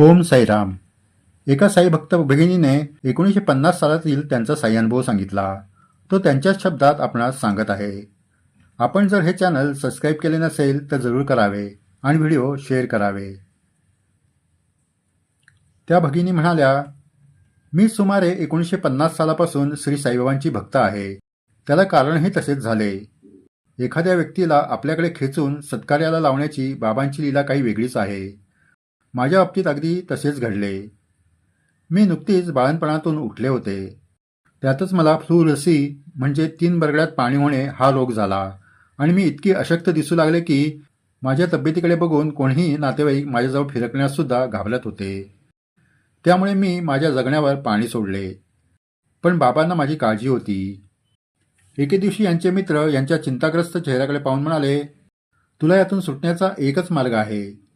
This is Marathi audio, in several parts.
ओम साईराम. एका साई भक्त भगिनीने एकोणीसशे पन्नास सालातील त्यांचा साई अनुभव सांगितला. तो त्यांच्याच शब्दात आपणास सांगत आहे. आपण जर हे चॅनल सबस्क्राईब केले नसेल तर जरूर करावे आणि व्हिडिओ शेअर करावे. त्या भगिनी म्हणाल्या मी सुमारे एकोणीसशे पन्नास सालापासून श्री साईबाबांची भक्त आहे. त्याला कारणही तसेच झाले. एखाद्या व्यक्तीला आपल्याकडे खेचून सत्कार्याला लावण्याची बाबांची लीला काही वेगळीच आहे. माझ्या बाबतीत अगदी तसेच घडले. मी नुकतीच बाळणपणातून उठले होते. त्यातच मला फ्लू लसी म्हणजे तीन बरगड्यात पाणी होणे हा रोग झाला. आणि मी इतकी अशक्त दिसू लागले की माझ्या तब्येतीकडे बघून कोणीही नातेवाईक माझ्याजवळ फिरकण्याससुद्धा घाबरत होते. त्यामुळे मी माझ्या जगण्यावर पाणी सोडले. पण बाबांना माझी काळजी होती. एके दिवशी यांचे मित्र यांच्या चिंताग्रस्त चेहऱ्याकडे पाहून म्हणाले तुला यातून सुटण्याचा एकच मार्ग आहे.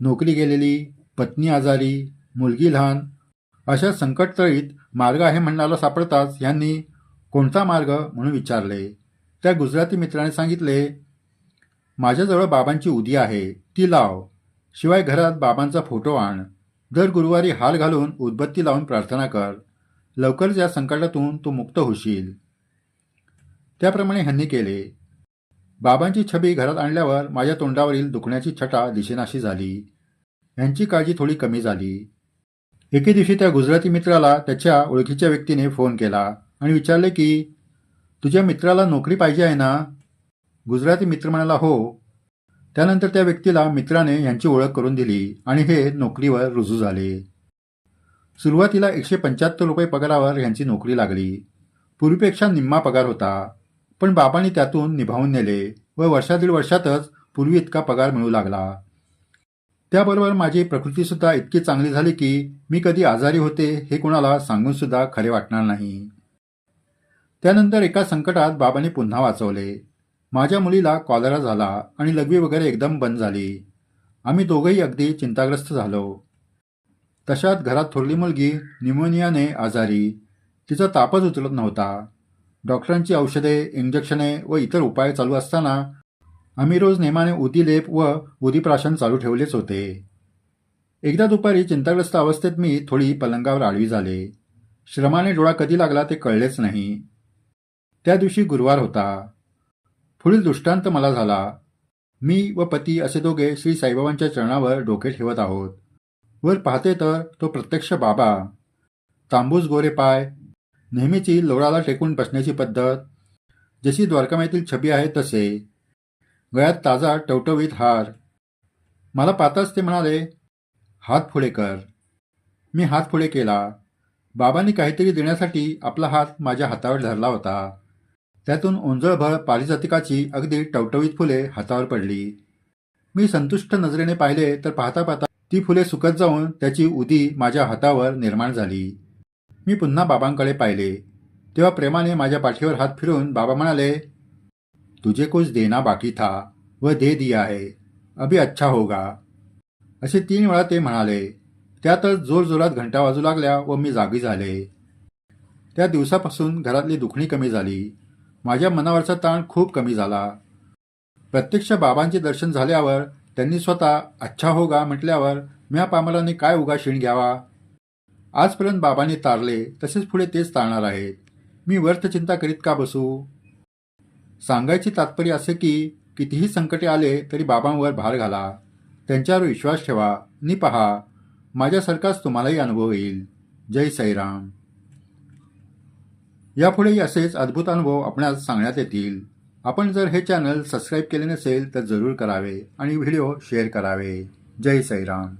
नोकरी गेलेली पत्नी आजारी मुलगी लहान अशा संकटतळीत मार्ग आहे म्हणणारा सापडताच यांनी कोणता मार्ग म्हणून विचारले. त्या गुजराती मित्राने सांगितले माझ्याजवळ बाबांची उदी आहे ती लाव. शिवाय घरात बाबांचा फोटो आण. दर गुरुवारी हार घालून उदबत्ती लावून प्रार्थना कर. लवकरच या संकटातून तू मुक्त होशील. त्याप्रमाणे ह्यांनी केले. बाबांची छबी घरात आणल्यावर माझ्या तोंडावरील दुखण्याची छटा दिशेनाशी झाली. यांची काळजी थोडी कमी झाली. एके दिवशी त्या गुजराती मित्राला त्याच्या ओळखीच्या व्यक्तीने फोन केला आणि विचारले की तुझ्या मित्राला नोकरी पाहिजे आहे ना? गुजराती मित्र म्हणाला हो. त्यानंतर त्या व्यक्तीला मित्राने यांची ओळख करून दिली आणि हे नोकरीवर रुजू झाले. सुरुवातीला एकशे पंच्याहत्तर रुपये पगारावर यांची नोकरी लागली. पूर्वीपेक्षा निम्मा पगार होता पण बाबांनी त्यातून निभावून नेले व वर्षा दीड वर्षातच पूर्वी इतका पगार मिळू लागला. त्याबरोबर माझी प्रकृतीसुद्धा इतकी चांगली झाली की मी कधी आजारी होते हे कोणाला सांगूनसुद्धा खरे वाटणार नाही. त्यानंतर एका संकटात बाबांनी पुन्हा वाचवले. माझ्या मुलीला कॉलरा झाला आणि लघवी वगैरे एकदम बंद झाली. आम्ही दोघंही अगदी चिंताग्रस्त झालो. तशात घरात थोरली मुलगी न्युमोनियाने आजारी. तिचा तापच उचलत नव्हता. डॉक्टरांची औषधे इंजेक्शने व इतर उपाय चालू असताना आम्ही रोज नेमाने उदीलेप व उदीप्राशन चालू ठेवलेच होते. एकदा दुपारी चिंताग्रस्त अवस्थेत मी थोडी पलंगावर आडवी झाले. श्रमाने डोळा कधी लागला ते कळलेच नाही. त्या दिवशी गुरुवार होता. पुढील दृष्टांत मला झाला. मी व पती असे दोघे श्री साईबाबांच्या चरणावर डोके ठेवत आहोत. वर पाहते तर तो प्रत्यक्ष बाबा. तांबूस गोरे पाय नेहमीची लोळाला टेकून बसण्याची पद्धत जशी द्वारकामाईतील छबी आहे तसे. गळ्यात ताजा टवटवीत हार. मला पाहताच ते म्हणाले हात पुढे कर. मी हात पुढे केला. बाबांनी काहीतरी देण्यासाठी आपला हात माझ्या हातावर धरला होता. त्यातून ओंजळभर पारिजातिकाची अगदी टवटवीत फुले हातावर पडली. मी संतुष्ट नजरेने पाहिले तर पाहता पाहता ती फुले सुकत जाऊन त्याची उदी माझ्या हातावर निर्माण झाली. मी पुन्हा बाबांकडे पाहिले. तेव्हा प्रेमाने माझ्या पाठीवर हात फिरून बाबा म्हणाले तुझे कुछ देना बाकी था व दे दिया है अभी अच्छा होगा। असे तीन वेळा ते म्हणाले. त्यातच जोरजोरात घंटा वाजू लागल्या व मी जागी झाले. त्या दिवसापासून घरातली दुखणी कमी झाली. माझ्या मनावरचा ताण खूप कमी झाला. प्रत्यक्ष बाबांचे दर्शन झाल्यावर त्यांनी स्वतः अच्छा होगा म्हटल्यावर म्या पामलाने काय उगा शिण घ्यावा? आजपर्यंत बाबांनी तारले तसेच पुढे तेच तारणार आहेत. मी व्यर्थ चिंता करीत का बसू? सांगायची तात्पर्य असे की कितीही संकटे आले तरी बाबांवर भार घाला. त्यांच्यावर विश्वास ठेवा नि पहा माझ्यासारखाच तुम्हालाही अनुभव येईल. जय साईराम यापुढेही असेच अद्भुत अनुभव आपणास सांगण्यात येतील. आपण जर हे चॅनल सबस्क्राईब केले नसेल तर जरूर करावे आणि व्हिडिओ शेअर करावे. जय साईराम